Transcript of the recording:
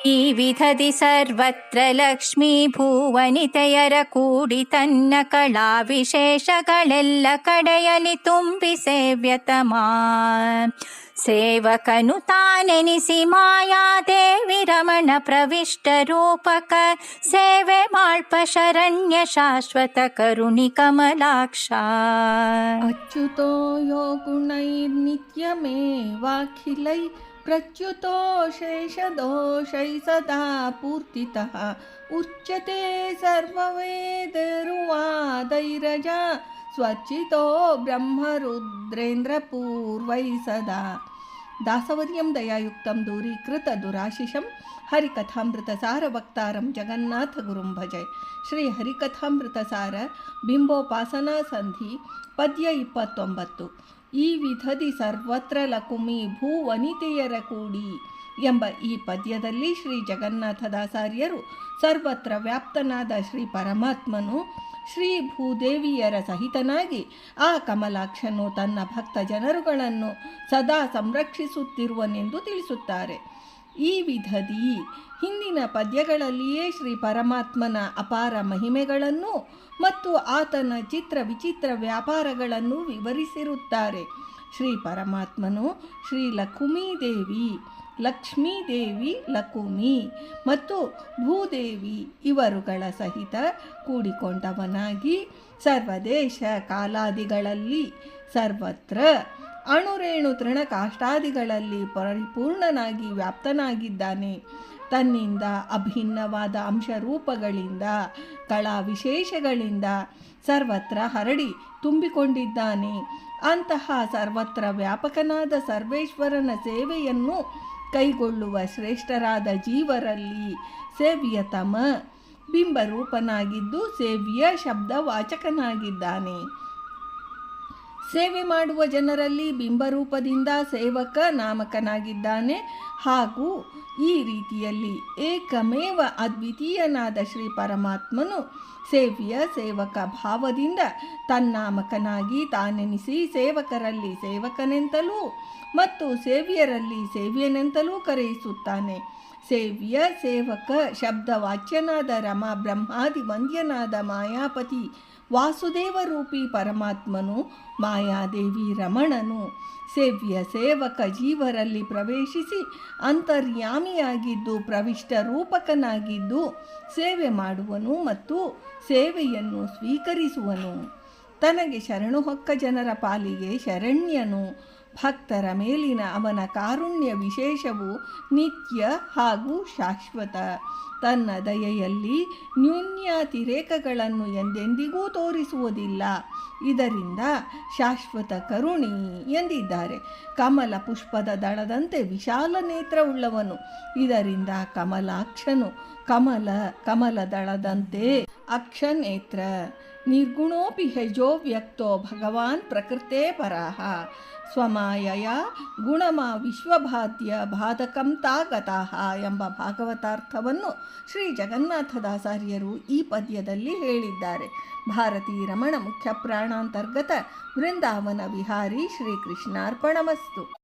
ಈ ವಿಧದಿ ಸರ್ವತ್ರ ಲಕ್ಷ್ಮೀ ಭೂವನಿತೆಯರ ಕೂಡಿ ತನ್ನ ಕಳಾ ವಿಶೇಷಗಳೆಲ್ಲ ಕಡೆಯಲಿ ತುಂಬಿ ಸೇವ್ಯತಮಾ ಸೇವಕನು ತಾನೆನಿಸಿ ಮಾಯಾದೇವಿ ರಮಣ ಪ್ರವಿಷ್ಟ ರೂಪಕ ಸೇವೆ ಮಾಳ್ಪ ಶರಣ್ಯ ಶಾಶ್ವತ ಕರುಣಿ ಕಮಲಾಕ್ಷ अच्युतो यो गुणैर्नित्यमेवाखिलै प्रच्युतो शेषदोषै सदा पूर्तितः उच्यते सर्ववेदरुवादैरजा स्वचितो ब्रह्मरुद्रेन्द्रपूर्वै सदा दासवर्यं दयायुक्तं दूरीकृतदुराशिषं ಹರಿಕಥಾಮೃತಸಾರ ಜಗನ್ನಾಥಗುರುಂ ಭಜೆ ಶ್ರೀ ಹರಿಕಥಾಮೃತಸಾರ ಬಿಂಬೋಪಾಸನಾ ಸಂಧಿ ಪದ್ಯ ಇಪ್ಪತ್ತೊಂಬತ್ತು ಈ ವಿಧದಿ ಸರ್ವತ್ರ ಲಕುಮಿ ಭೂವನಿತೆಯರ ಕೂಡಿ ಎಂಬ ಈ ಪದ್ಯದಲ್ಲಿ ಶ್ರೀ ಜಗನ್ನಾಥದಾಸಾರ್ಯರು ಸರ್ವತ್ರ ವ್ಯಾಪ್ತನಾದ ಶ್ರೀ ಪರಮಾತ್ಮನು ಶ್ರೀ ಭೂದೇವಿಯರ ಸಹಿತನಾಗಿ ಆ ಕಮಲಾಕ್ಷನು ತನ್ನ ಭಕ್ತ ಜನರುಗಳನ್ನು ಸದಾ ಸಂರಕ್ಷಿಸುತ್ತಿರುವನೆಂದು ತಿಳಿಸುತ್ತಾರೆ. ಈ ವಿಧದಿ ಹಿಂದಿನ ಪದ್ಯಗಳಲ್ಲಿಯೇ ಶ್ರೀ ಪರಮಾತ್ಮನ ಅಪಾರ ಮಹಿಮೆಗಳನ್ನು ಮತ್ತು ಆತನ ಚಿತ್ರ ವಿಚಿತ್ರ ವ್ಯಾಪಾರಗಳನ್ನು ವಿವರಿಸಿರುತ್ತಾರೆ. ಶ್ರೀ ಪರಮಾತ್ಮನು ಶ್ರೀ ಲಕ್ಷ್ಮೀದೇವಿ ಲಕ್ಷ್ಮೀದೇವಿ ಲಕುಮಿ ಮತ್ತು ಭೂದೇವಿ ಇವರುಗಳ ಸಹಿತ ಕೂಡಿಕೊಂಡವನಾಗಿ ಸರ್ವದೇಶ ಕಾಲಾದಿಗಳಲ್ಲಿ ಸರ್ವತ್ರ ಅಣುರೇಣು ತೃಣಕಾಷ್ಟಾದಿಗಳಲ್ಲಿ ಪರಿಪೂರ್ಣನಾಗಿ ವ್ಯಾಪ್ತನಾಗಿದ್ದಾನೆ. ತನ್ನಿಂದ ಅಭಿನ್ನವಾದ ಅಂಶರೂಪಗಳಿಂದ ಕಳಾ ವಿಶೇಷಗಳಿಂದ ಸರ್ವತ್ರ ಹರಡಿ ತುಂಬಿಕೊಂಡಿದ್ದಾನೆ. ಅಂತಹ ಸರ್ವತ್ರ ವ್ಯಾಪಕನಾದ ಸರ್ವೇಶ್ವರನ ಸೇವೆಯನ್ನು ಕೈಗೊಳ್ಳುವ ಶ್ರೇಷ್ಠರಾದ ಜೀವರಲ್ಲಿ ಸೇವ್ಯತಮ ಬಿಂಬರೂಪನಾಗಿದ್ದು ಸೇವ್ಯ ಶಬ್ದವಾಚಕನಾಗಿದ್ದಾನೆ. ಸೇವೆ ಮಾಡುವ ಜನರಲ್ಲಿ ಬಿಂಬರೂಪದಿಂದ ಸೇವಕ ನಾಮಕನಾಗಿದ್ದಾನೆ ಹಾಗೂ ಈ ರೀತಿಯಲ್ಲಿ ಏಕಮೇವ ಅದ್ವಿತೀಯನಾದ ಶ್ರೀ ಪರಮಾತ್ಮನು ಸೇವಿಯ ಸೇವಕ ಭಾವದಿಂದ ತನ್ನಾಮಕನಾಗಿ ತಾನೆನಿಸಿ ಸೇವಕರಲ್ಲಿ ಸೇವಕನೆಂತಲೂ ಮತ್ತು ಸೇವಿಯರಲ್ಲಿ ಸೇವಿಯನೆಂತಲೂ ಕರೆಯಿಸುತ್ತಾನೆ. ಸೇವ್ಯ ಸೇವಕ, ಶಬ್ದವಾಚ್ಯನಾದ ರಮ, ಬ್ರಹ್ಮಾದಿ ವಂದ್ಯನಾದ ಮಾಯಾಪತಿ, ವಾಸುದೇವ ರೂಪಿ ಪರಮಾತ್ಮನು, ಮಾಯಾದೇವಿ ರಮಣನು ಸೇವ್ಯ ಸೇವಕ ಜೀವರಲ್ಲಿ ಪ್ರವೇಶಿಸಿ ಅಂತರ್ಯಾಮಿಯಾಗಿದ್ದು ಪ್ರವಿಷ್ಟ ರೂಪಕನಾಗಿದ್ದು ಸೇವೆ ಮಾಡುವನು ಮತ್ತು ಸೇವೆಯನ್ನು ಸ್ವೀಕರಿಸುವನು. ತನಗೆ ಶರಣು ಹೊಕ್ಕ ಜನರ ಪಾಲಿಗೆ ಶರಣ್ಯನು. ಭಕ್ತರ ಮೇಲಿನ ಅವನ ಕಾರುಣ್ಯ ವಿಶೇಷವು ನಿತ್ಯ ಹಾಗೂ ಶಾಶ್ವತ. ತನ್ನ ದಯೆಯಲ್ಲಿ ನ್ಯೂನ್ಯಾತಿರೇಕಗಳನ್ನು ಎಂದೆಂದಿಗೂ ತೋರಿಸುವುದಿಲ್ಲ. ಇದರಿಂದ ಶಾಶ್ವತ ಕರುಣಿ ಎಂದಿದ್ದಾರೆ. ಕಮಲ ಪುಷ್ಪದ ದಳದಂತೆ ವಿಶಾಲ ನೇತ್ರವುಳ್ಳವನು. ಇದರಿಂದ ಕಮಲಾಕ್ಷನು ಕಮಲ ಕಮಲ ದಳದಂತೆ ಅಕ್ಷನೇತ್ರ. ನಿರ್ಗುಣೋಪಿ ಹೆಜೋ ವ್ಯಕ್ತೋ ಭಗವಾನ್ ಪ್ರಕೃತೆ ಪರಾಹ. ಸ್ವಮಾಯಯ ಗುಣಮ ವಿಶ್ವಭಾದ್ಯ ಬಾಧಕಂ ತಾಗತಃ ಎಂಬ ಭಾಗವತಾರ್ಥವನ್ನು ಶ್ರೀ ಜಗನ್ನಾಥದಾಸಾರ್ಯರು ಈ ಪದ್ಯದಲ್ಲಿ ಹೇಳಿದ್ದಾರೆ. ಭಾರತೀ ರಮಣ ಮುಖ್ಯ ಪ್ರಾಣಾಂತರ್ಗತ ವೃಂದಾವನ ವಿಹಾರಿ ಶ್ರೀಕೃಷ್ಣಾರ್ಪಣಮಸ್ತು.